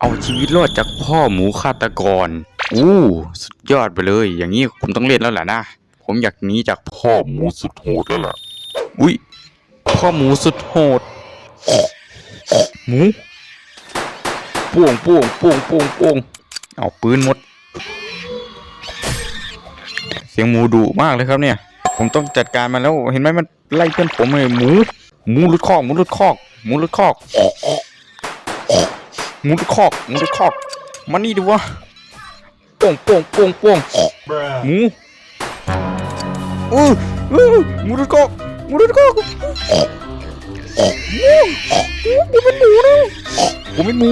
เอาชีวิตรอดจากพ่อหมูฆาตกร อู้สุดยอดไปเลย อย่างนี้ผมต้องเล่นแล้วแหละนะ ผมอยากหนีจากพ่อหมูสุดโหดแล้วล่ะ อุ้ยพ่อหมูสุดโหด หมูป่วงป่วงป่วงป่วงป่วงเอาปืนหมด เสียงหมูดุมากเลยครับเนี่ย ผมต้องจัดการมันแล้ว เห็นไหมมันไล่เพื่อนผมเลยหมู หมูหลุดคอก หมูหลุดคอก หมูหลุดคอก มุดคอกมุดคอกมานี่ดูวะป่งป่งป่งป่งหมูอืออือหมูหลุดคอกมุดคอกหมูผมเป็นหมูนะผมเป็นหมู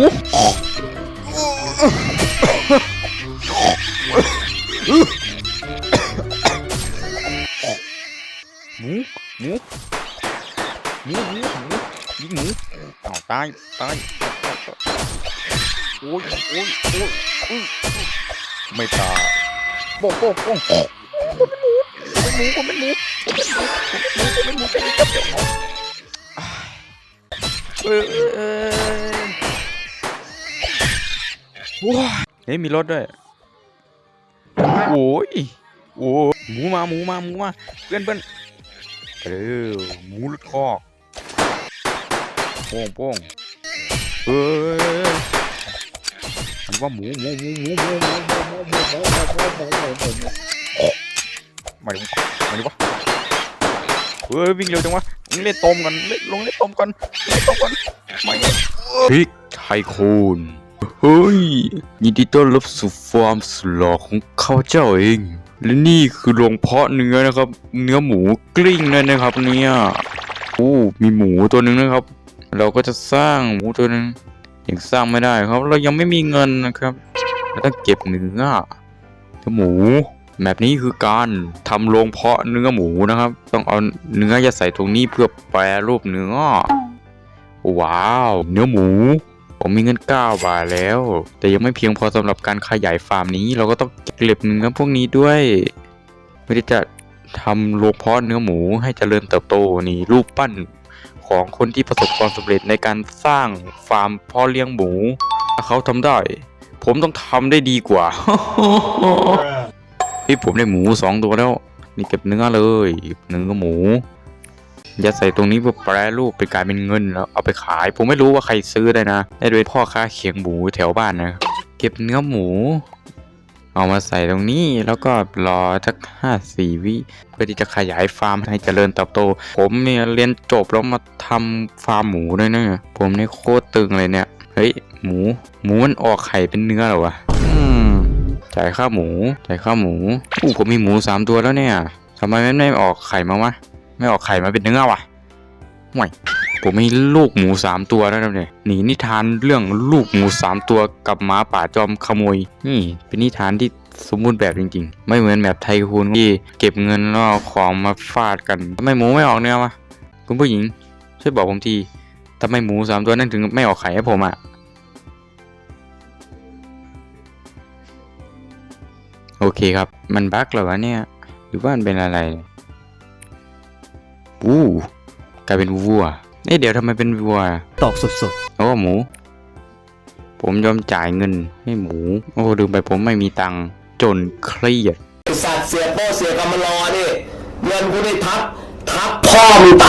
หมูหมูหมูหมูหมูหมูตายตาย โอ้ยโอ้ยโอ้ยอื้อไม่ตายโป่งโป่งโป่งผมเป็นหมูผมเป็นหมูผมเป็นหมูผมเป็นหมูผมเป็นหมูผมเป็นหมูเป็นหมูเออเออเออว้าเฮ้ยมีรถด้วยโอ้ยโอ้ยหมูมาหมูมาหมูมาเพื่อนเพื่อนเออหมูลุดคอกโป้งโป้งเออ มันว่าหมูหมูหมูหมูหมูหมูหมูหมูหมูหมูหมูหมูหมูหมูหมูหมูมาดิมาดิวะเฮ้ยวิ่งเร็วจังวะวิ่งเล่นต้มกันเล่นลงเล่นต้มกันเล่นต้มกันไม่พริกไทยโคนเฮ้ยยินดีต้อนรับสู่ฟาร์มสุดหล่อของข้าเจ้าเองและนี่คือโรงเพาะเนื้อนะครับเนื้อหมูกลิ้งนั่นนะครับเนี่ยโอ้มีหมูตัวหนึ่งนะครับเราก็จะสร้างหมูตัวหนึ่ง ยังสร้างไม่ได้ครับ เรายังไม่มีเงินนะครับเราต้องเก็บเนื้อหมูแบบนี้คือการทำโรงเพาะเนื้อหมูนะครับ ต้องเอาเนื้อจะใส่ตรงนี้เพื่อแปรรูปเนื้อ ว้าว เนื้อหมู ผมมีเงิน9บาทแล้ว แต่ยังไม่เพียงพอสำหรับการขยายฟาร์มนี้ เราก็ต้องเก็บเนื้อพวกนี้ด้วยเพื่อที่จะทำโรงเพาะเนื้อหมูให้เจริญเติบโตนี่รูปปั้น ของคนที่ประสบความสำเร็จในการสร้างฟาร์มพาะเลี้ยงหมูถ้าเขาทำได้ ผมต้องทำได้ดีกว่าพี่ผมได้หมูสองตัวแล้ว นี่เก็บเนื้อเลยเนื้อหมูยัดใส่ตรงนี้เพื่อแปรรูปเป็นกลายเป็นเงินแล้วเอาไปขาย ผมไม่รู้ว่าใครซื้อได้นะได้โดยพ่อค้าเขียงหมูแถวบ้านนะ เก็บเนื้อหมู เอามาใส่ตรงนี้แล้วก็รอสักห้าสี่วิเพื่อที่จะขยายฟาร์มให้เจริญเติบโต ผมเนี่ยเรียนจบแล้วมาทำฟาร์มหมูด้วยนะผมนี่โคตรตึงเลยเนี่ยเฮ้ยหมูหมูมันออกไข่เป็นเนื้อเหรอวะอืมจ่ายค่าหมูจ่ายค่าหมูอู้ผมมีหมูสามตัวแล้วเนี่ยทำไมมันไม่ออกไข่มาวะไม่ออกไข่มาเป็นเนื้อวะห่วย ผมมีลูกหมูสามตัวแล้วนะเนี่ยหนีนิทานเรื่องลูกหมูสามตัวกับหมาป่าจอมขโมยนี่เป็นนิทานที่สมบูรณ์แบบจริงๆ ไม่เหมือนแบบไทยคูนที่เก็บเงินแล้วเอาของมาฟาดกันทำไมหมูไม่ออกเนื้อวะคุณผู้หญิง ช่วยบอกผมทีทำไมหมูสามตัวนั้นถึงไม่ออกไข่ให้ผมอะโอเคครับ มันบั๊กเหรอวะเนี่ย หรือว่ามันเป็นอะไร อู้ กลายเป็นวัว เอ๊ะเดี๋ยวทำไมเป็นวัว ตอกสดโอ้หมู ผมยอมจ่ายเงินให้หมู โอ้ลืมไปผมไม่มีตังค์จนเครียดไอ้สัตว์เสียโป้เสียกำมารอนี่เงินกูได้ทับ ทับพ่อมึง